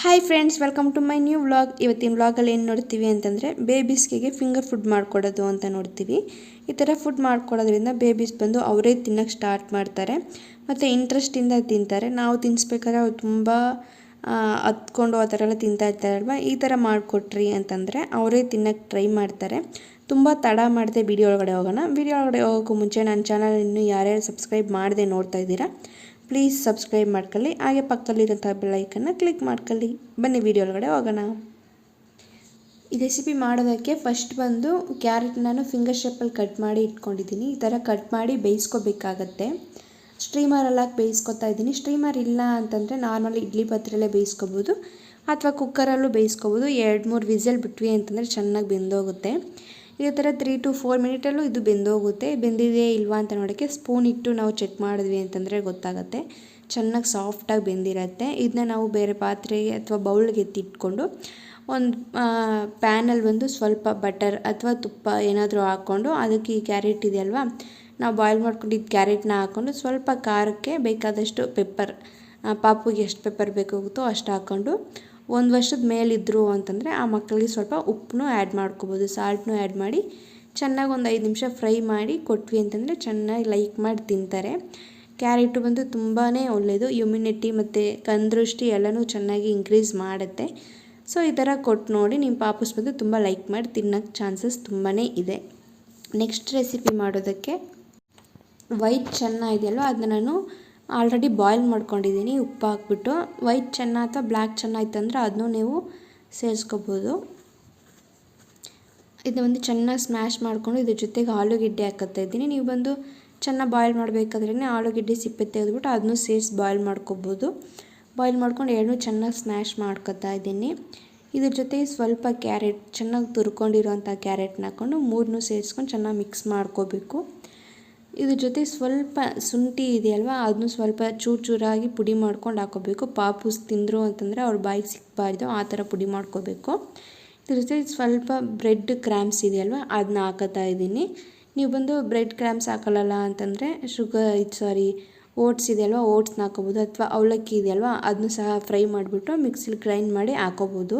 Hi friends welcome to my new vlog ಇವತ್ತಿನ ವ್ಲಾಗಲ್ಲಿ ಏನು ನೋಡ್ತೀವಿ ಅಂತಂದರೆ ಬೇಬೀಸ್ಗೆ ಫಿಂಗರ್ ಫುಡ್ ಮಾಡಿಕೊಡೋದು ಅಂತ ನೋಡ್ತೀವಿ. ಈ ಥರ ಫುಡ್ ಮಾಡ್ಕೊಡೋದ್ರಿಂದ ಬೇಬೀಸ್ ಬಂದು ಅವರೇ ತಿನ್ನೋಕ್ಕೆ ಸ್ಟಾರ್ಟ್ ಮಾಡ್ತಾರೆ. ಮತ್ತು ಇಂಟ್ರೆಸ್ಟಿಂದ ತಿಂತಾರೆ. ನಾವು ತಿನ್ನಿಸ್ಬೇಕಾದ್ರೆ ಅವ್ರು ತುಂಬ ಹತ್ಕೊಂಡು ಆ ಥರ ಎಲ್ಲ ತಿಂತಾ ಇರ್ತಾರಲ್ವ? ಈ ಥರ ಮಾಡಿಕೊಟ್ರಿ ಅಂತಂದರೆ ಅವರೇ ತಿನ್ನೋಕ್ಕೆ ಟ್ರೈ ಮಾಡ್ತಾರೆ. ತುಂಬ ತಡ ಮಾಡಿದೆ ವಿಡಿಯೋ ಒಳಗಡೆ ಹೋಗೋಣ. ವಿಡಿಯೋ ಒಳಗಡೆ ಹೋಗೋಕ್ಕೂ ಮುಂಚೆ ನನ್ನ ಚಾನಲ್ ಇನ್ನೂ ಯಾರ್ಯಾರು ಸಬ್ಸ್ಕ್ರೈಬ್ ಮಾಡದೆ ನೋಡ್ತಾ ಇದ್ದೀರಾ ಪ್ಲೀಸ್ ಸಬ್ಸ್ಕ್ರೈಬ್ ಮಾಡ್ಕೊಳ್ಳಿ. ಹಾಗೆ ಪಕ್ಕದಲ್ಲಿರೋಂಥ ಬೆಲ್ಲೈಕನ್ನು ಕ್ಲಿಕ್ ಮಾಡ್ಕೊಳ್ಳಿ. ಬನ್ನಿ ವಿಡಿಯೋ ಒಳಗಡೆ ಹೋಗೋಣ. ಈ ರೆಸಿಪಿ ಮಾಡೋದಕ್ಕೆ ಫಸ್ಟ್ ಬಂದು ಕ್ಯಾರೆಟ್ ನಾನು ಫಿಂಗರ್ ಶೇಪಲ್ಲಿ ಕಟ್ ಮಾಡಿ ಇಟ್ಕೊಂಡಿದ್ದೀನಿ. ಈ ಥರ ಕಟ್ ಮಾಡಿ ಬೇಯಿಸ್ಕೋಬೇಕಾಗತ್ತೆ. ಸ್ಟ್ರೀಮರಲ್ಲಿ ಹಾಕಿ ಬೇಯಿಸ್ಕೊತಾ ಇದ್ದೀನಿ. ಸ್ಟ್ರೀಮರ್ ಇಲ್ಲ ಅಂತಂದರೆ ನಾರ್ಮಲಿ ಇಡ್ಲಿ ಪಾತ್ರೆಯಲ್ಲೇ ಬೇಯಿಸ್ಕೋಬೋದು. ಅಥವಾ ಕುಕ್ಕರಲ್ಲೂ ಬೇಯಿಸ್ಕೋಬೋದು. ಎರಡು ಮೂರು ವಿಸಲ್ ಬಿಟ್ವಿ ಅಂತಂದರೆ ಚೆನ್ನಾಗಿ ಬೆಂದೋಗುತ್ತೆ. ಇದೇ ಥರ ತ್ರೀ ಟು ಫೋರ್ ಮಿನಿಟಲ್ಲೂ ಇದು ಬೆಂದೋಗುತ್ತೆ. ಬೆಂದಿದೆಯೇ ಇಲ್ವಾ ಅಂತ ನೋಡೋಕ್ಕೆ ಸ್ಪೂನ್ ಇಟ್ಟು ನಾವು ಚೆಕ್ ಮಾಡಿದ್ವಿ ಅಂತಂದರೆ ಗೊತ್ತಾಗುತ್ತೆ. ಚೆನ್ನಾಗಿ ಸಾಫ್ಟಾಗಿ ಬೆಂದಿರತ್ತೆ. ಇದನ್ನ ನಾವು ಬೇರೆ ಪಾತ್ರೆಗೆ ಅಥವಾ ಬೌಲ್ಗೆ ಎತ್ತಿಟ್ಕೊಂಡು ಒಂದು ಪ್ಯಾನಲ್ಲಿ ಒಂದು ಸ್ವಲ್ಪ ಬಟರ್ ಅಥವಾ ತುಪ್ಪ ಏನಾದರೂ ಹಾಕ್ಕೊಂಡು ಅದಕ್ಕೆ ಈ ಕ್ಯಾರೆಟ್ ಇದೆಯಲ್ವಾ ನಾವು ಬಾಯ್ಲ್ ಮಾಡ್ಕೊಂಡಿದ್ದು ಕ್ಯಾರೆಟ್ನ ಹಾಕ್ಕೊಂಡು ಸ್ವಲ್ಪ ಖಾರಕ್ಕೆ ಬೇಕಾದಷ್ಟು ಪೆಪ್ಪರ್ ಪಾಪುಗೆ ಎಷ್ಟು ಪೆಪ್ಪರ್ ಬೇಕಾಗುತ್ತೋ ಅಷ್ಟು ಹಾಕ್ಕೊಂಡು ಒಂದು ವರ್ಷದ ಮೇಲಿದ್ದರು ಅಂತಂದರೆ ಆ ಮಕ್ಕಳಿಗೆ ಸ್ವಲ್ಪ ಉಪ್ಪನ್ನು ಆ್ಯಡ್ ಮಾಡ್ಕೋಬೋದು ಸಾಲ್ಟ್ನು ಆ್ಯಡ್ ಮಾಡಿ ಚೆನ್ನಾಗಿ ಒಂದು ಐದು ನಿಮಿಷ ಫ್ರೈ ಮಾಡಿ ಕೊಟ್ವಿ ಅಂತಂದರೆ ಚೆನ್ನಾಗಿ ಲೈಕ್ ಮಾಡಿ ತಿಂತಾರೆ. ಕ್ಯಾರೆಟು ಬಂದು ತುಂಬಾ ಒಳ್ಳೆಯದು ಇಮ್ಯುನಿಟಿ ಮತ್ತು ಕಂದೃಷ್ಟಿ ಎಲ್ಲನೂ ಚೆನ್ನಾಗಿ ಇನ್ಕ್ರೀಸ್ ಮಾಡುತ್ತೆ. ಸೊ ಈ ಥರ ಕೊಟ್ಟು ನೋಡಿ ನಿಮ್ಮ ಪಾಪಸ್ ಬಂದು ತುಂಬ ಲೈಕ್ ಮಾಡಿ ತಿನ್ನೋಕ್ಕೆ ಚಾನ್ಸಸ್ ತುಂಬಾ ಇದೆ. ನೆಕ್ಸ್ಟ್ ರೆಸಿಪಿ ಮಾಡೋದಕ್ಕೆ ವೈಟ್ ಚೆನ್ನಾಗಿದೆಯಲ್ವ ಅದನ್ನ ನಾನು ಆಲ್ರೆಡಿ ಬಾಯ್ಲ್ ಮಾಡ್ಕೊಂಡಿದ್ದೀನಿ, ಉಪ್ಪು ಹಾಕ್ಬಿಟ್ಟು. ವೈಟ್ ಚೆನ್ನ ಅಥವಾ ಬ್ಲ್ಯಾಕ್ ಚೆನ್ನ ಇತ್ತಂದರೆ ಅದನ್ನೂ ನೀವು ಸೇರಿಸ್ಕೋಬೋದು. ಇದು ಒಂದು ಚೆನ್ನಾಗಿ ಸ್ಮ್ಯಾಶ್ ಮಾಡಿಕೊಂಡು ಇದ್ರ ಜೊತೆಗೆ ಆಲೂಗೆಡ್ಡೆ ಹಾಕತ್ತಾ ಇದ್ದೀನಿ. ನೀವು ಬಂದು ಚೆನ್ನಾಗಿ ಬಾಯ್ಲ್ ಮಾಡಬೇಕಾದ್ರೆ ಆಲೂಗೆಡ್ಡೆ ಸಿಪ್ಪೆ ತೆಗೆದ್ಬಿಟ್ಟು ಅದನ್ನೂ ಸೇರಿಸಿ ಬಾಯ್ಲ್ ಮಾಡ್ಕೋಬೋದು. ಬಾಯ್ಲ್ ಮಾಡ್ಕೊಂಡು ಎರಡನ್ನೂ ಚೆನ್ನಾಗಿ ಸ್ಮ್ಯಾಶ್ ಮಾಡ್ಕೊತಾ ಇದ್ದೀನಿ. ಇದ್ರ ಜೊತೆ ಸ್ವಲ್ಪ ಕ್ಯಾರೆಟ್, ಚೆನ್ನಾಗಿ ತುರ್ಕೊಂಡಿರೋಂಥ ಕ್ಯಾರೆಟ್ನ ಹಾಕ್ಕೊಂಡು ಮೂರನ್ನೂ ಸೇರಿಸ್ಕೊಂಡು ಚೆನ್ನಾಗಿ ಮಿಕ್ಸ್ ಮಾಡ್ಕೋಬೇಕು. ಇದ್ರ ಜೊತೆ ಸ್ವಲ್ಪ ಶುಂಠಿ ಇದೆಯಲ್ವ, ಅದನ್ನು ಸ್ವಲ್ಪ ಚೂರು ಚೂರಾಗಿ ಪುಡಿ ಮಾಡ್ಕೊಂಡು ಹಾಕೋಬೇಕು. ಪಾಪುಸ್ ತಿಂದರು ಅಂತಂದರೆ ಅವ್ರ ಬಾಯಿಗೆ ಸಿಕ್ಕಬಾರ್ದು ಆ ಥರ ಪುಡಿ ಮಾಡ್ಕೋಬೇಕು. ಇದ್ರ ಜೊತೆ ಸ್ವಲ್ಪ ಬ್ರೆಡ್ ಕ್ರ್ಯಾಮ್ಸ್ ಇದೆಯಲ್ವ ಅದನ್ನ ಹಾಕೋತಾ ಇದ್ದೀನಿ. ನೀವು ಬಂದು ಬ್ರೆಡ್ ಕ್ರ್ಯಾಮ್ಸ್ ಹಾಕೊಳ್ಳಲ್ಲ ಅಂತಂದರೆ ಶುಗರ್ ಇದು ಸಾರಿ ಓಟ್ಸ್ ಇದೆಯಲ್ವ, ಓಟ್ಸ್ನ ಹಾಕೋಬೋದು. ಅಥವಾ ಅವಲಕ್ಕಿ ಇದೆಯಲ್ವ ಅದನ್ನು ಸಹ ಫ್ರೈ ಮಾಡಿಬಿಟ್ಟು ಮಿಕ್ಸಿಲಿ ಗ್ರೈಂಡ್ ಮಾಡಿ ಹಾಕೋಬೋದು.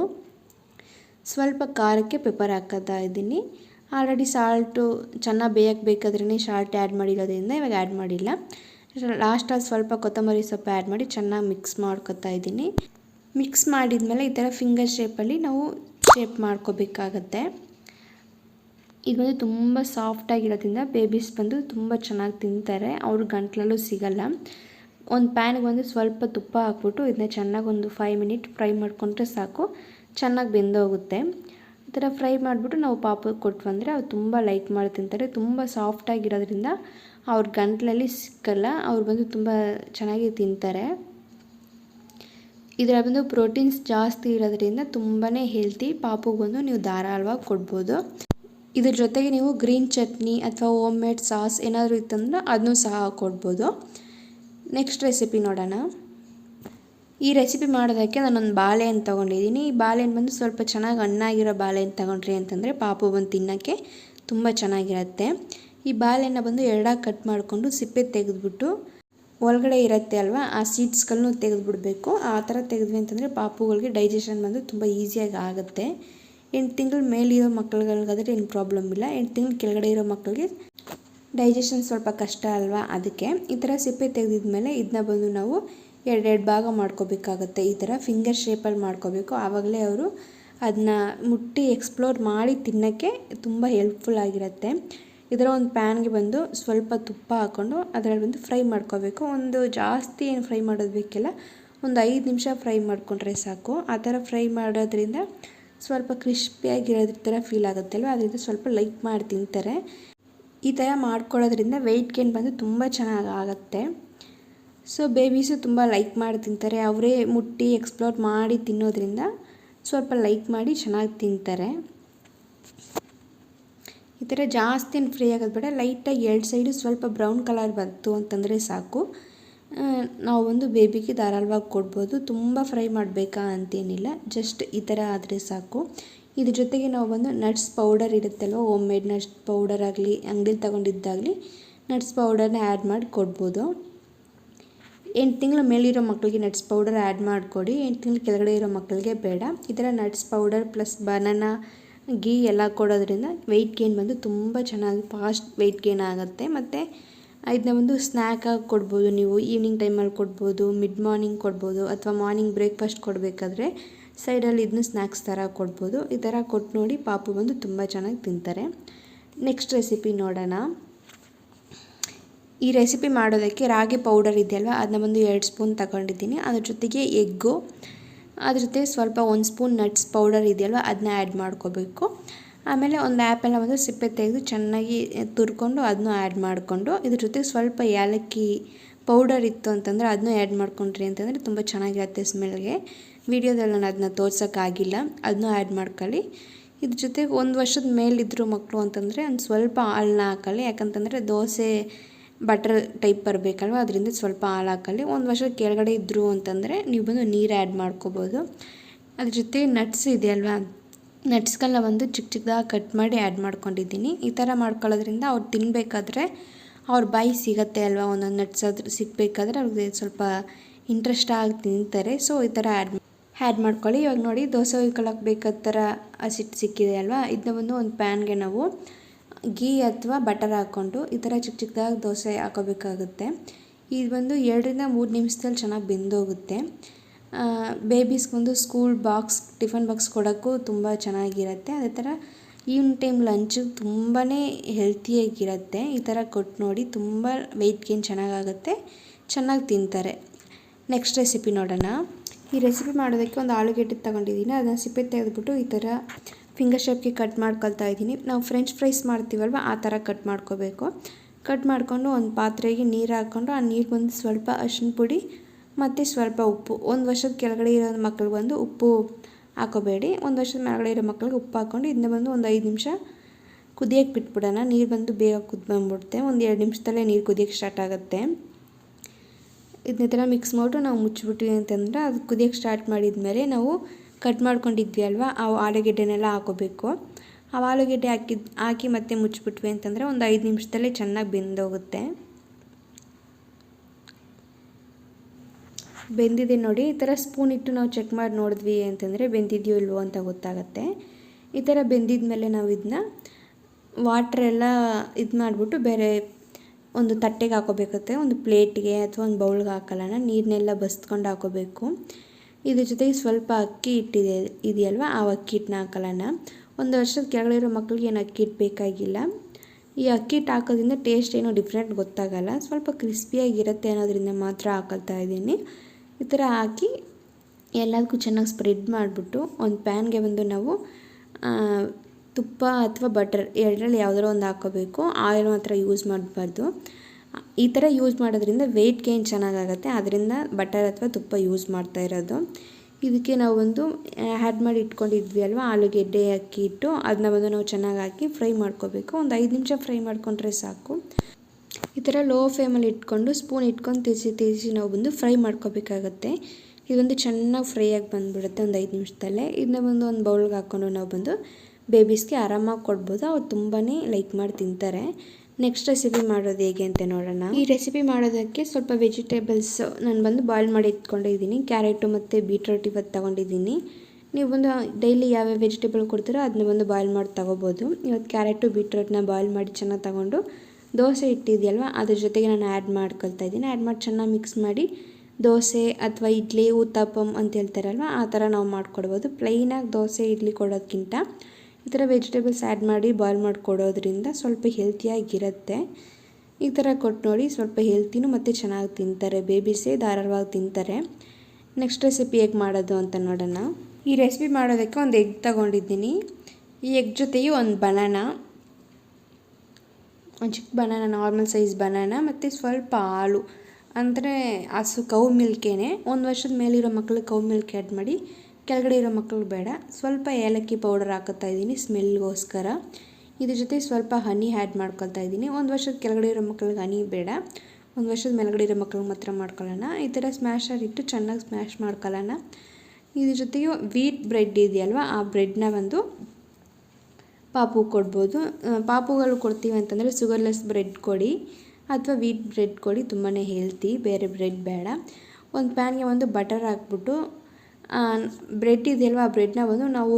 ಸ್ವಲ್ಪ ಖಾರಕ್ಕೆ ಪೆಪ್ಪರ್ ಹಾಕೋತಾ ಇದ್ದೀನಿ. ಆಲ್ರೆಡಿ ಸಾಲ್ಟು ಚೆನ್ನಾಗಿ ಬೇಯಕ್ಕೆ ಬೇಕಾದ್ರೇ ಸಾಲ್ಟ್ ಆ್ಯಡ್ ಮಾಡಿರೋದ್ರಿಂದ ಇವಾಗ ಆ್ಯಡ್ ಮಾಡಿಲ್ಲ. ಲಾಸ್ಟಲ್ಲಿ ಸ್ವಲ್ಪ ಕೊತ್ತಂಬರಿ ಸೊಪ್ಪು ಆ್ಯಡ್ ಮಾಡಿ ಚೆನ್ನಾಗಿ ಮಿಕ್ಸ್ ಮಾಡ್ಕೊತಾ ಇದ್ದೀನಿ. ಮಿಕ್ಸ್ ಮಾಡಿದ್ಮೇಲೆ ಈ ಥರ ಫಿಂಗರ್ ಶೇಪಲ್ಲಿ ನಾವು ಶೇಪ್ ಮಾಡ್ಕೋಬೇಕಾಗತ್ತೆ. ಇದು ಬಂದು ತುಂಬ ಸಾಫ್ಟಾಗಿರೋದ್ರಿಂದ ಬೇಬೀಸ್ ಬಂದು ತುಂಬ ಚೆನ್ನಾಗಿ ತಿಂತಾರೆ. ಅವ್ರ ಗಂಟ್ಲಲ್ಲೂ ಸಿಗಲ್ಲ. ಒಂದು ಪ್ಯಾನ್ಗೆ ಬಂದು ಸ್ವಲ್ಪ ತುಪ್ಪ ಹಾಕ್ಬಿಟ್ಟು ಇದನ್ನ ಚೆನ್ನಾಗಿ ಒಂದು ಫೈವ್ ಮಿನಿಟ್ ಫ್ರೈ ಮಾಡಿಕೊಂಡ್ರೆ ಸಾಕು. ಚೆನ್ನಾಗಿ ಬೆಂದೋಗುತ್ತೆ. ಥರ ಫ್ರೈ ಮಾಡಿಬಿಟ್ಟು ನಾವು ಪಾಪಗೆ ಕೊಟ್ಟು ಅಂದರೆ ಅವ್ರು ತುಂಬ ಲೈಕ್ ಮಾಡಿ ತಿಂತಾರೆ. ತುಂಬ ಸಾಫ್ಟಾಗಿರೋದ್ರಿಂದ ಅವ್ರ ಗಂಟಲಲ್ಲಿ ಸಿಕ್ಕಲ್ಲ, ಅವ್ರು ಬಂದು ತುಂಬ ಚೆನ್ನಾಗಿ ತಿಂತಾರೆ. ಇದರ ಬಂದು ಪ್ರೋಟೀನ್ಸ್ ಜಾಸ್ತಿ ಇರೋದ್ರಿಂದ ತುಂಬಾ ಹೆಲ್ತಿ. ಪಾಪುಗೆ ಬಂದು ನೀವು ಧಾರಾಳವಾಗಿ ಕೊಡ್ಬೋದು. ಇದ್ರ ಜೊತೆಗೆ ನೀವು ಗ್ರೀನ್ ಚಟ್ನಿ ಅಥವಾ ಹೋಮ್ ಮೇಡ್ ಸಾಸ್ ಏನಾದರೂ ಇತ್ತಂದ್ರೆ ಅದನ್ನೂ ಸಹ ಕೊಡ್ಬೋದು. ನೆಕ್ಸ್ಟ್ ರೆಸಿಪಿ ನೋಡೋಣ. ಈ ರೆಸಿಪಿ ಮಾಡೋದಕ್ಕೆ ನಾನೊಂದು ಬಾಳೆಹಣ್ಣು ತೊಗೊಂಡಿದ್ದೀನಿ ಈ ಬಾಳೆಹಣ್ಣು ಬಂದು ಸ್ವಲ್ಪ ಚೆನ್ನಾಗಿ ಹಣ್ಣಾಗಿರೋ ಬಾಳೆಹಣ್ಣು ತೊಗೊಂಡ್ರಿ ಅಂತಂದರೆ ಪಾಪು ಬಂದು ತಿನ್ನೋಕ್ಕೆ ತುಂಬ ಚೆನ್ನಾಗಿರುತ್ತೆ. ಈ ಬಾಳೆಹಣ್ಣು ಬಂದು ಎರಡಾಗಿ ಕಟ್ ಮಾಡಿಕೊಂಡು ಸಿಪ್ಪೆ ತೆಗೆದುಬಿಟ್ಟು ಒಳಗಡೆ ಇರುತ್ತೆ ಅಲ್ವಾ? ಆ ಸೀಡ್ಸ್ಗಳನ್ನೂ ತೆಗೆದುಬಿಡಬೇಕು. ಆ ಥರ ತೆಗೆದ್ವಿ ಅಂತಂದರೆ ಪಾಪುಗಳಿಗೆ ಡೈಜೆಷನ್ ಬಂದು ತುಂಬ ಈಸಿಯಾಗಿ ಆಗುತ್ತೆ. ಎಂಟು ತಿಂಗಳು ಮೇಲಿರೋ ಮಕ್ಕಳುಗಳಿಗಾದರೆ ಏನು ಪ್ರಾಬ್ಲಮ್ ಇಲ್ಲ. ಎಂಟು ತಿಂಗಳು ಕೆಳಗಡೆ ಇರೋ ಮಕ್ಕಳಿಗೆ ಡೈಜೆಷನ್ ಸ್ವಲ್ಪ ಕಷ್ಟ ಅಲ್ವಾ? ಅದಕ್ಕೆ ಈ ಥರ ಸಿಪ್ಪೆ ತೆಗೆದಿದ್ಮೇಲೆ ಇದನ್ನ ಬಂದು ನಾವು ಎರಡೆರಡು ಭಾಗ ಮಾಡ್ಕೋಬೇಕಾಗತ್ತೆ. ಈ ಥರ ಫಿಂಗರ್ ಶೇಪಲ್ಲಿ ಮಾಡ್ಕೋಬೇಕು. ಆವಾಗಲೇ ಅವರು ಅದನ್ನ ಮುಟ್ಟಿ ಎಕ್ಸ್ಪ್ಲೋರ್ ಮಾಡಿ ತಿನ್ನೋಕ್ಕೆ ತುಂಬ ಹೆಲ್ಪ್ಫುಲ್ ಆಗಿರುತ್ತೆ. ಇದರ ಒಂದು ಪ್ಯಾನ್ಗೆ ಬಂದು ಸ್ವಲ್ಪ ತುಪ್ಪ ಹಾಕ್ಕೊಂಡು ಅದರಲ್ಲಿ ಬಂದು ಫ್ರೈ ಮಾಡ್ಕೋಬೇಕು. ಒಂದು ಜಾಸ್ತಿ ಏನು ಫ್ರೈ ಮಾಡೋದು ಬೇಕಿಲ್ಲ. ಒಂದು ಐದು ನಿಮಿಷ ಫ್ರೈ ಮಾಡಿಕೊಂಡ್ರೆ ಸಾಕು. ಆ ಥರ ಫ್ರೈ ಮಾಡೋದ್ರಿಂದ ಸ್ವಲ್ಪ ಕ್ರಿಸ್ಪಿಯಾಗಿರೋದ್ರ ಥರ ಫೀಲ್ ಆಗುತ್ತೆ ಅಲ್ವ? ಅದರಿಂದ ಸ್ವಲ್ಪ ಲೈಕ್ ಮಾಡಿ ತಿಂತಾರೆ. ಈ ಥರ ಮಾಡ್ಕೊಳ್ಳೋದ್ರಿಂದ ವೆಯ್ಟ್ ಗೇನ್ ಬಂದು ತುಂಬ ಚೆನ್ನಾಗಿ ಆಗುತ್ತೆ. ಸೊ ಬೇಬೀಸು ತುಂಬ ಲೈಕ್ ಮಾಡಿ ತಿಂತಾರೆ. ಅವರೇ ಮುಟ್ಟಿ ಎಕ್ಸ್ಪ್ಲೋರ್ ಮಾಡಿ ತಿನ್ನೋದ್ರಿಂದ ಸ್ವಲ್ಪ ಲೈಕ್ ಮಾಡಿ ಚೆನ್ನಾಗಿ ತಿಂತಾರೆ. ಈ ಥರ ಜಾಸ್ತಿ ಫ್ರೈ ಆಗೋದು ಬೇಡ. ಲೈಟಾಗಿ ಎರಡು ಸೈಡು ಸ್ವಲ್ಪ ಬ್ರೌನ್ ಕಲರ್ ಬಂತು ಅಂತಂದರೆ ಸಾಕು. ನಾವು ಒಂದು ಬೇಬಿಗೆ ಧಾರಾಳವಾಗಿ ಕೊಡ್ಬೋದು. ತುಂಬ ಫ್ರೈ ಮಾಡಬೇಕಾ ಅಂತೇನಿಲ್ಲ. ಜಸ್ಟ್ ಈ ಥರ ಆದರೆ ಸಾಕು. ಇದ್ರ ಜೊತೆಗೆ ನಾವು ಬಂದು ನಟ್ಸ್ ಪೌಡರ್ ಇರುತ್ತಲ್ವ ಹೋಮ್ ಮೇಡ್ ನಟ್ಸ್ ಪೌಡರ್ ಆಗಲಿ, ಅಂಗಡಿಲಿ ತೊಗೊಂಡಿದ್ದಾಗಲಿ ನಟ್ಸ್ ಪೌಡರ್ನ ಆ್ಯಡ್ ಮಾಡಿ ಕೊಡ್ಬೋದು. ಎಂಟು ತಿಂಗಳ ಮೇಲಿರೋ ಮಕ್ಕಳಿಗೆ ನಟ್ಸ್ ಪೌಡರ್ ಆ್ಯಡ್ ಮಾಡಿಕೊಡಿ. ಎಂಟು ತಿಂಗಳ ಕೆಳಗಡೆ ಇರೋ ಮಕ್ಕಳಿಗೆ ಬೇಡ. ಈ ಥರ nuts powder plus banana ghee ಎಲ್ಲ ಕೊಡೋದ್ರಿಂದ ವೆಯ್ಟ್ ಗೇನ್ ಬಂದು ತುಂಬ ಚೆನ್ನಾಗಿ ಫಾಸ್ಟ್ ವೆಯ್ಟ್ ಗೇನ್ ಆಗುತ್ತೆ. ಮತ್ತು ಇದನ್ನ ಒಂದು ಸ್ನ್ಯಾಕಾಗಿ ಕೊಡ್ಬೋದು ನೀವು. ಈವ್ನಿಂಗ್ ಟೈಮಲ್ಲಿ ಕೊಡ್ಬೋದು ಮಿಡ್ ಮಾರ್ನಿಂಗ್ ಕೊಡ್ಬೋದು ಅಥವಾ ಮಾರ್ನಿಂಗ್ ಬ್ರೇಕ್ಫಾಸ್ಟ್ ಕೊಡಬೇಕಾದ್ರೆ ಸೈಡಲ್ಲಿ ಇದನ್ನ ಸ್ನ್ಯಾಕ್ಸ್ ಥರ ಕೊಡ್ಬೋದು. ಈ ಥರ ಕೊಟ್ಟು ನೋಡಿ ಪಾಪು ಬಂದು ತುಂಬ ಚೆನ್ನಾಗಿ ತಿಂತಾರೆ. ನೆಕ್ಸ್ಟ್ ರೆಸಿಪಿ ನೋಡೋಣ. ಈ ರೆಸಿಪಿ ಮಾಡೋದಕ್ಕೆ ರಾಗಿ ಪೌಡರ್ ಇದೆಯಲ್ವ? ಅದನ್ನ ಒಂದು ಎರಡು ಸ್ಪೂನ್ ತಗೊಂಡಿದ್ದೀನಿ. ಅದ್ರ ಜೊತೆಗೆ ಎಗ್ಗು, ಅದ್ರ ಜೊತೆ ಸ್ವಲ್ಪ ಒಂದು ಸ್ಪೂನ್ ನಟ್ಸ್ ಪೌಡರ್ ಇದೆಯಲ್ವ? ಅದನ್ನ ಆ್ಯಡ್ ಮಾಡ್ಕೋಬೇಕು. ಆಮೇಲೆ ಒಂದು ಆ್ಯಪಲ್ನ ಒಂದು ಸಿಪ್ಪೆ ತೆಗೆದು ಚೆನ್ನಾಗಿ ತುರ್ಕೊಂಡು ಅದನ್ನು ಆ್ಯಡ್ ಮಾಡಿಕೊಂಡು, ಇದ್ರ ಜೊತೆಗೆ ಸ್ವಲ್ಪ ಏಲಕ್ಕಿ ಪೌಡರ್ ಇತ್ತು ಅಂತಂದರೆ ಅದನ್ನೂ ಆ್ಯಡ್ ಮಾಡ್ಕೊಂಡ್ರಿ ಅಂತಂದರೆ ತುಂಬ ಚೆನ್ನಾಗಿರುತ್ತೆ ಸ್ಮೆಲ್ಗೆ ವೀಡಿಯೋದಲ್ಲಿ ನಾನು ಅದನ್ನ ತೋರ್ಸೋಕ್ಕಾಗಿಲ್ಲ. ಅದನ್ನೂ ಆ್ಯಡ್ ಮಾಡ್ಕೊಳ್ಳಿ. ಇದ್ರ ಜೊತೆಗೆ ಒಂದು ವರ್ಷದ ಮೇಲಿದ್ರು ಮಕ್ಕಳು ಅಂತಂದರೆ ಒಂದು ಸ್ವಲ್ಪ ಹಾಲನ್ನ ಹಾಕೊಳ್ಳಿ. ಯಾಕಂತಂದರೆ ದೋಸೆ ಬಟರ್ ಟೈಪ್ ಬರಬೇಕಲ್ವ? ಅದರಿಂದ ಸ್ವಲ್ಪ ಹಾಕೊಳ್ಳಿ ಒಂದು ವರ್ಷ ಕೆಳಗಡೆ ಇದ್ದರು ಅಂತಂದರೆ ನೀವು ಬಂದು ನೀರು ಆ್ಯಡ್ ಮಾಡ್ಕೋಬೋದು. ಅದ್ರ ಜೊತೆ ನಟ್ಸ್ ಇದೆಯಲ್ವಾ ನಟ್ಸ್ಗಳನ್ನ ಒಂದು ಚಿಕ್ಕ ಚಿಕ್ಕದಾಗಿ ಕಟ್ ಮಾಡಿ ಆ್ಯಡ್ ಮಾಡ್ಕೊಂಡಿದ್ದೀನಿ. ಈ ಥರ ಮಾಡ್ಕೊಳ್ಳೋದ್ರಿಂದ ಅವ್ರು ತಿನ್ನಬೇಕಾದ್ರೆ ಅವ್ರ ಬಾಯಿ ಸಿಗತ್ತೆ ಅಲ್ವಾ? ಒಂದೊಂದು ನಟ್ಸ್ ಆದರೂ ಸಿಗಬೇಕಾದ್ರೆ ಅವ್ರಿಗೆ ಸ್ವಲ್ಪ ಇಂಟ್ರೆಸ್ಟ್ ಆಗಿ ತಿಂತಾರೆ. ಸೊ ಈ ಥರ ಆ್ಯಡ್ ಆ್ಯಡ್ ಮಾಡ್ಕೊಳ್ಳಿ. ಇವಾಗ ನೋಡಿ ದೋಸೆ ಹೊಯ್ಕೊಳ್ಳೋಕೆ ಬೇಕಾದ ಥರ ಹಸಿಟ್ಟು ಸಿಕ್ಕಿದೆ ಅಲ್ವಾ? ಇದನ್ನ ಒಂದು ಒಂದು ಪ್ಯಾನ್ಗೆ ನಾವು ಗೀ ಅಥವಾ ಬಟರ್ ಹಾಕ್ಕೊಂಡು ಈ ಥರ ಚಿಕ್ಕ ಚಿಕ್ಕದಾಗಿ ದೋಸೆ ಹಾಕೋಬೇಕಾಗುತ್ತೆ. ಇದು ಬಂದು ಎರಡರಿಂದ ಮೂರು ನಿಮಿಷದಲ್ಲಿ ಚೆನ್ನಾಗಿ ಬೆಂದೋಗುತ್ತೆ. ಬೇಬೀಸ್ಗೊಂದು ಸ್ಕೂಲ್ ಬಾಕ್ಸ್, ಟಿಫನ್ ಬಾಕ್ಸ್ ಕೊಡೋಕ್ಕೂ ತುಂಬ ಚೆನ್ನಾಗಿರುತ್ತೆ. ಅದೇ ಥರ ಈವ್ನಿಂಗ್ ಟೈಮ್ ಲಂಚಿಗೆ ತುಂಬಾ ಹೆಲ್ತಿಯಾಗಿರುತ್ತೆ. ಈ ಥರ ಕೊಟ್ಟು ನೋಡಿ ತುಂಬ ವೆಯ್ಟ್ ಗೇನ್ ಚೆನ್ನಾಗಾಗುತ್ತೆ, ಚೆನ್ನಾಗಿ ತಿಂತಾರೆ. ನೆಕ್ಸ್ಟ್ ರೆಸಿಪಿ ನೋಡೋಣ. ಈ ರೆಸಿಪಿ ಮಾಡೋದಕ್ಕೆ ಒಂದು ಆಲೂಗೆಡ್ಡೆ ತಗೊಂಡಿದ್ದೀನಿ. ಅದನ್ನು ಸಿಪ್ಪೆ ತೆಗೆದುಬಿಟ್ಟು ಈ ಥರ ಫಿಂಗರ್ ಶೇಪ್ಗೆ ಕಟ್ ಮಾಡ್ಕೊಳ್ತಾ ಇದ್ದೀನಿ. ನಾವು ಫ್ರೆಂಚ್ ಫ್ರೈಸ್ ಮಾಡ್ತೀವಲ್ವ, ಆ ಥರ ಕಟ್ ಮಾಡ್ಕೋಬೇಕು. ಕಟ್ ಮಾಡಿಕೊಂಡು ಒಂದು ಪಾತ್ರೆಗೆ ನೀರು ಹಾಕ್ಕೊಂಡು ಆ ನೀರು ಬಂದು ಸ್ವಲ್ಪ ಅರಿಶಿನ ಪುಡಿ ಮತ್ತು ಸ್ವಲ್ಪ ಉಪ್ಪು. ಒಂದು ವರ್ಷದ ಕೆಳಗಡೆ ಇರೋ ಮಕ್ಳಿಗೆ ಬಂದು ಉಪ್ಪು ಹಾಕೋಬೇಡಿ. ಒಂದು ವರ್ಷದ ಮೇಲ್ಗಡೆ ಇರೋ ಮಕ್ಳಿಗೆ ಉಪ್ಪು ಹಾಕ್ಕೊಂಡು ಇದನ್ನ ಬಂದು ಒಂದು ಐದು ನಿಮಿಷ ಕುದಿಯೋಕ್ಕೆ ಬಿಟ್ಬಿಡೋಣ. ನೀರು ಬಂದು ಬೇಗ ಕುದ್ದು ಬಂದ್ಬಿಡುತ್ತೆ. ಒಂದು ಎರಡು ನಿಮಿಷದಲ್ಲೇ ನೀರು ಕುದಿಯೋಕ್ಕೆ ಸ್ಟಾರ್ಟ್ ಆಗುತ್ತೆ. ಇದನ್ನ ಥರ ಮಿಕ್ಸ್ ಮಾಡಿಬಿಟ್ಟು ನಾವು ಮುಚ್ಚಿಬಿಟ್ವಿ ಅಂತಂದರೆ ಅದು ಕುದಿಯೋಕ್ಕೆ ಸ್ಟಾರ್ಟ್ ಮಾಡಿದ ಮೇಲೆ ನಾವು ಕಟ್ ಮಾಡ್ಕೊಂಡಿದ್ವಿ ಅಲ್ವಾ ಆ ಆಲೂಗೆಡ್ಡೆನೆಲ್ಲ ಹಾಕೋಬೇಕು. ಆ ಆಲೂಗೆಡ್ಡೆ ಹಾಕಿದ್ ಹಾಕಿ ಮತ್ತೆ ಮುಚ್ಚಿಬಿಟ್ವಿ ಅಂತಂದರೆ ಒಂದು ಐದು ನಿಮಿಷದಲ್ಲೇ ಚೆನ್ನಾಗಿ ಬೆಂದೋಗುತ್ತೆ. ಬೆಂದಿದೆ ನೋಡಿ. ಈ ಥರ ಸ್ಪೂನ್ ಇಟ್ಟು ನಾವು ಚೆಕ್ ಮಾಡಿ ನೋಡಿದ್ವಿ ಅಂತಂದರೆ ಬೆಂದಿದೆಯೋ ಇಲ್ವೋ ಅಂತ ಗೊತ್ತಾಗುತ್ತೆ. ಈ ಥರ ಬೆಂದಿದ ಮೇಲೆ ನಾವು ಇದನ್ನ ವಾಟ್ರೆಲ್ಲ ಇದು ಮಾಡಿಬಿಟ್ಟು ಬೇರೆ ಒಂದು ತಟ್ಟೆಗೆ ಹಾಕೋಬೇಕಾಗುತ್ತೆ. ಒಂದು ಪ್ಲೇಟ್ಗೆ ಅಥವಾ ಒಂದು ಬೌಲ್ಗೆ ಹಾಕಲ್ಲ ನೀರನ್ನೆಲ್ಲ ಬಸ್ಕೊಂಡು ಹಾಕೋಬೇಕು. ಇದ್ರ ಜೊತೆಗೆ ಸ್ವಲ್ಪ ಅಕ್ಕಿ ಹಿಟ್ಟಿದೆ ಇದೆಯಲ್ವ? ಆ ಅಕ್ಕಿ ಹಿಟ್ಟನ್ನ ಹಾಕೊಳ್ಳೋಣ. ಒಂದು ವರ್ಷದ ಕೆಳಗಡೆ ಮಕ್ಕಳಿಗೆ ಏನು ಅಕ್ಕಿ ಹಿಟ್ಟು ಬೇಕಾಗಿಲ್ಲ. ಈ ಅಕ್ಕಿ ಹಿಟ್ಟು ಹಾಕೋದ್ರಿಂದ ಟೇಸ್ಟ್ ಏನು ಡಿಫ್ರೆಂಟ್ ಗೊತ್ತಾಗಲ್ಲ. ಸ್ವಲ್ಪ ಕ್ರಿಸ್ಪಿಯಾಗಿರುತ್ತೆ ಅನ್ನೋದ್ರಿಂದ ಮಾತ್ರ ಹಾಕೊಳ್ತಾ ಇದ್ದೀನಿ. ಈ ಥರ ಹಾಕಿ ಎಲ್ಲದಕ್ಕೂ ಚೆನ್ನಾಗಿ ಸ್ಪ್ರೆಡ್ ಮಾಡಿಬಿಟ್ಟು ಒಂದು ಪ್ಯಾನ್ಗೆ ಬಂದು ನಾವು ತುಪ್ಪ ಅಥವಾ ಬಟರ್ ಎರಡರಲ್ಲಿ ಯಾವುದಾದ್ರು ಒಂದು ಹಾಕೋಬೇಕು. ಆಯಿಲ್ ಮಾತ್ರ ಯೂಸ್ ಮಾಡಬಾರ್ದು. ಈ ಥರ ಯೂಸ್ ಮಾಡೋದ್ರಿಂದ ವೆಯ್ಟ್ ಗೇನ್ ಚೆನ್ನಾಗಾಗುತ್ತೆ. ಅದರಿಂದ ಬಟರ್ ಅಥವಾ ತುಪ್ಪ ಯೂಸ್ ಮಾಡ್ತಾ ಇರೋದು. ಇದಕ್ಕೆ ನಾವು ಒಂದು ಆ್ಯಡ್ ಮಾಡಿ ಇಟ್ಕೊಂಡಿದ್ವಿ ಅಲ್ವಾ? ಆಲೂಗೆಡ್ಡೆ, ಅಕ್ಕಿ ಇಟ್ಟು ಅದನ್ನ ಬಂದು ನಾವು ಚೆನ್ನಾಗಿ ಹಾಕಿ ಫ್ರೈ ಮಾಡ್ಕೋಬೇಕು. ಒಂದು ಐದು ನಿಮಿಷ ಫ್ರೈ ಮಾಡ್ಕೊಂಡ್ರೆ ಸಾಕು. ಈ ಥರ ಲೋ ಫ್ಲೇಮಲ್ಲಿ ಇಟ್ಕೊಂಡು ಸ್ಪೂನ್ ಇಟ್ಕೊಂಡು ತಿರ್ಸಿ ತಿರ್ಸಿ ನಾವು ಬಂದು ಫ್ರೈ ಮಾಡ್ಕೋಬೇಕಾಗತ್ತೆ. ಇದೊಂದು ಚೆನ್ನಾಗಿ ಫ್ರೈ ಆಗಿ ಬಂದುಬಿಡುತ್ತೆ ಒಂದು ಐದು ನಿಮಿಷದಲ್ಲೇ. ಇದನ್ನ ಬಂದು ಒಂದು ಬೌಲ್ಗೆ ಹಾಕ್ಕೊಂಡು ನಾವು ಬಂದು ಬೇಬೀಸ್ಗೆ ಆರಾಮಾಗಿ ಕೊಡ್ಬೋದು. ಅವ್ರು ತುಂಬಾ ಲೈಕ್ ಮಾಡಿ ತಿಂತಾರೆ. ನೆಕ್ಸ್ಟ್ ರೆಸಿಪಿ ಮಾಡೋದು ಹೇಗೆ ಅಂತ ನೋಡೋಣ. ಈ ರೆಸಿಪಿ ಮಾಡೋದಕ್ಕೆ ಸ್ವಲ್ಪ ವೆಜಿಟೇಬಲ್ಸ್ ನಾನು ಬಂದು ಬಾಯ್ಲ್ ಮಾಡಿ ಇಟ್ಕೊಂಡಿದ್ದೀನಿ. ಕ್ಯಾರೆಟು ಮತ್ತು ಬೀಟ್ರೋಟ್ ಇವತ್ತು ತೊಗೊಂಡಿದ್ದೀನಿ. ನೀವು ಬಂದು ಡೈಲಿ ಯಾವ್ಯಾವ ವೆಜಿಟೇಬಲ್ ಕೊಡ್ತೀರೋ ಅದನ್ನ ಬಂದು ಬಾಯ್ಲ್ ಮಾಡಿ ತೊಗೋಬೋದು. ಇವತ್ತು ಕ್ಯಾರೆಟು ಬೀಟ್ರೋಟ್ನ ಬಾಯ್ಲ್ ಮಾಡಿ ಚೆನ್ನಾಗಿ ತಗೊಂಡು ದೋಸೆ ಇಟ್ಟಿದೆಯಲ್ವ, ಅದ್ರ ಜೊತೆಗೆ ನಾನು ಆ್ಯಡ್ ಮಾಡ್ಕೊಳ್ತಾ ಇದ್ದೀನಿ. ಆ್ಯಡ್ ಮಾಡಿ ಚೆನ್ನಾಗಿ ಮಿಕ್ಸ್ ಮಾಡಿ ದೋಸೆ ಅಥವಾ ಇಡ್ಲಿ, ಉತ್ತಪ್ಪಮ್ ಅಂತ ಹೇಳ್ತಾರಲ್ವ, ಆ ಥರ ನಾವು ಮಾಡಿಕೊಡ್ಬೋದು. ಪ್ಲೈನಾಗಿ ದೋಸೆ, ಇಡ್ಲಿ ಕೊಡೋದಕ್ಕಿಂತ ಈ ಥರ ವೆಜಿಟೇಬಲ್ಸ್ ಆ್ಯಡ್ ಮಾಡಿ ಬಾಯ್ಲ್ ಮಾಡಿ ಕೊಡೋದ್ರಿಂದ ಸ್ವಲ್ಪ ಹೆಲ್ತಿಯಾಗಿರುತ್ತೆ ಈ ಥರ ಕೊಟ್ಟು ನೋಡಿ ಸ್ವಲ್ಪ ಹೆಲ್ತಿನೂ ಮತ್ತು ಚೆನ್ನಾಗಿ ತಿಂತಾರೆ. ಬೇಬೀಸೇ ಧಾರಾಳವಾಗಿ ತಿಂತಾರೆ. ನೆಕ್ಸ್ಟ್ ರೆಸಿಪಿ ಹೇಗೆ ಮಾಡೋದು ಅಂತ ನೋಡೋಣ. ಈ ರೆಸಿಪಿ ಮಾಡೋದಕ್ಕೆ ಒಂದು ಎಗ್ ತಗೊಂಡಿದ್ದೀನಿ. ಈ ಎಗ್ ಜೊತೆಗೆ ಒಂದು ಬನಾನ ಒಂದು ಚಿಕ್ಕ ಬನಾನ ನಾರ್ಮಲ್ ಸೈಜ್ ಬನಾನ ಮತ್ತು ಸ್ವಲ್ಪ ಹಾಲು. ಅಂದರೆ ಹಸು, ಕೌ ಮಿಲ್ಕೇನೆ ಒಂದು ವರ್ಷದ ಮೇಲಿರೋ ಮಕ್ಕಳು ಕೌ ಮಿಲ್ಕ್ ಆ್ಯಡ್ ಮಾಡಿ ಕೆಳಗಡೆ ಇರೋ ಮಕ್ಕಳು ಬೇಡ. ಸ್ವಲ್ಪ ಏಲಕ್ಕಿ ಪೌಡರ್ ಹಾಕೋತಾ ಇದ್ದೀನಿ, ಸ್ಮೆಲ್ಗೋಸ್ಕರ. ಇದ್ರ ಜೊತೆ ಸ್ವಲ್ಪ ಹನಿ ಆ್ಯಡ್ ಮಾಡ್ಕೊಳ್ತಾ ಇದ್ದೀನಿ. ಒಂದು ವರ್ಷದ ಕೆಳಗಡೆ ಇರೋ ಮಕ್ಕಳಿಗೆ ಹನಿ ಬೇಡ. ಒಂದು ವರ್ಷದ ಮೇಲ್ಗಡೆ ಇರೋ ಮಕ್ಕಳಿಗೆ ಮಾತ್ರ ಮಾಡ್ಕೊಳ್ಳೋಣ. ಈ ಥರ ಸ್ಮ್ಯಾಶರ್ ಇಟ್ಟು ಚೆನ್ನಾಗಿ ಸ್ಮ್ಯಾಶ್ ಮಾಡ್ಕೊಳ್ಳೋಣ. ಇದ್ರ ಜೊತೆಗೆ ವೀಟ್ ಬ್ರೆಡ್ ಇದೆಯಲ್ವ, ಆ ಬ್ರೆಡ್ನ ಒಂದು ಪಾಪು ಕೊಡ್ಬೋದು. ಪಾಪುಗಳು ಕೊಡ್ತೀವಿ ಅಂತಂದರೆ ಶುಗರ್ಲೆಸ್ ಬ್ರೆಡ್ ಕೊಡಿ ಅಥವಾ ವೀಟ್ ಬ್ರೆಡ್ ಕೊಡಿ ತುಂಬಾ ಹೆಲ್ತಿ. ಬೇರೆ ಬ್ರೆಡ್ ಬೇಡ. ಒಂದು ಪ್ಯಾನ್ಗೆ ಒಂದು ಬಟರ್ ಹಾಕ್ಬಿಟ್ಟು ಬ್ರೆಡ್ ಇದೆಯಲ್ವ? ಆ ಬ್ರೆಡ್ನ ಬಂದು ನಾವು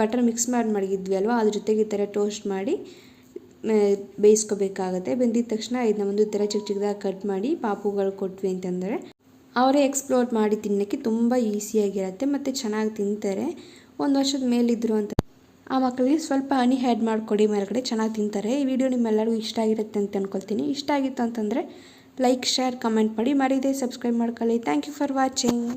ಬಟರ್ ಮಿಕ್ಸ್ ಮಾಡಿ ಮಡಗಿದ್ವಿ ಅಲ್ವಾ? ಅದ್ರ ಜೊತೆಗೆ ಈ ಥರ ಟೋಸ್ಟ್ ಮಾಡಿ ಬೇಯಿಸ್ಕೋಬೇಕಾಗತ್ತೆ. ಬೆಂದಿದ ತಕ್ಷಣ ಇದನ್ನ ಒಂದು ಥರ ಚಿಕ್ಕ ಚಿಕ್ಕದಾಗಿ ಕಟ್ ಮಾಡಿ ಪಾಪುಗಳು ಕೊಟ್ವಿ ಅಂತಂದರೆ, ಅವರೇ ಎಕ್ಸ್ಪ್ಲೋರ್ ಮಾಡಿ ತಿನ್ನೋಕ್ಕೆ ತುಂಬ ಈಸಿಯಾಗಿರುತ್ತೆ ಮತ್ತು ಚೆನ್ನಾಗಿ ತಿಂತಾರೆ. ಒಂದು ವರ್ಷದ ಮೇಲಿದ್ದರು ಅಂತ. ಆ ಮಕ್ಕಳಿಗೆ ಸ್ವಲ್ಪ ಹನಿ ಆ್ಯಡ್ ಮಾಡಿಕೊಡಿ, ಮೇಲ್ಗಡೆ ಚೆನ್ನಾಗಿ ತಿಂತಾರೆ. ಈ ವಿಡಿಯೋ ನಿಮ್ಮೆಲ್ಲರಿಗೂ ಇಷ್ಟ ಆಗಿರುತ್ತೆ ಅಂತ ಅಂದ್ಕೊಳ್ತೀನಿ ಇಷ್ಟ ಆಗಿತ್ತು ಅಂತಂದರೆ ಲೈಕ್, ಶೇರ್, ಕಮೆಂಟ್ ಮಾಡಿ. ಮರಿದೇ ಸಬ್ಸ್ಕ್ರೈಬ್ ಮಾಡ್ಕೊಳ್ಳಿ. Thank you for watching.